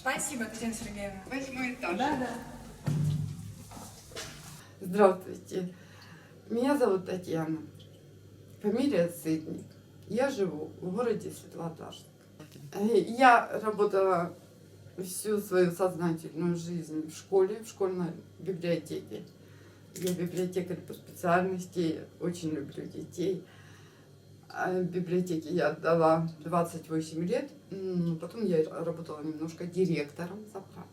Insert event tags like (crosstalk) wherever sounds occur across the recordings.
Спасибо, Татьяна Сергеевна. Восьмой этаж. Да, да. Здравствуйте. Меня зовут Татьяна. Фамилия Сытник. Я живу в городе Светлодарск. Я работала всю свою сознательную жизнь в школе, в школьной библиотеке. Я библиотекарь по специальности, очень люблю детей. А в библиотеке я отдала 28 лет, потом я работала немножко директором забрала.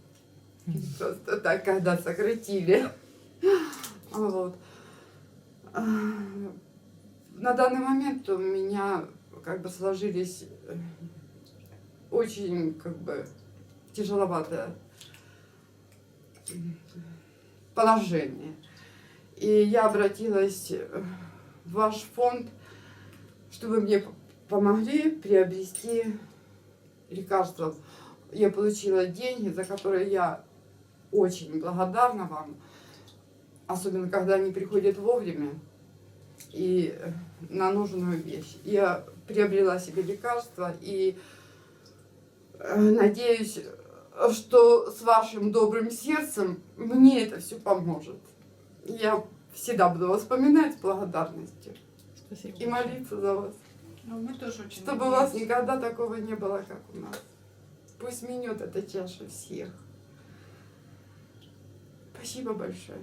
(laughs) Просто так, когда сократили. Вот. А, На данный момент у меня как бы сложились э, очень как бы тяжеловатое положение. И я обратилась э, в ваш фонд, чтобы мне помогли приобрести лекарства. Я получила деньги, за которые я очень благодарна вам особенно когда они приходят вовремя и э, на нужную вещь. Я приобрела себе лекарства и э, надеюсь, что с вашим добрым сердцем мне это все поможет. Я всегда буду вспоминать с благодарностью Спасибо. и молиться за вас, Ну, мы тоже очень чтобы у вас никогда такого не было, как у нас. Пусть минет эта чаша всех. Спасибо большое.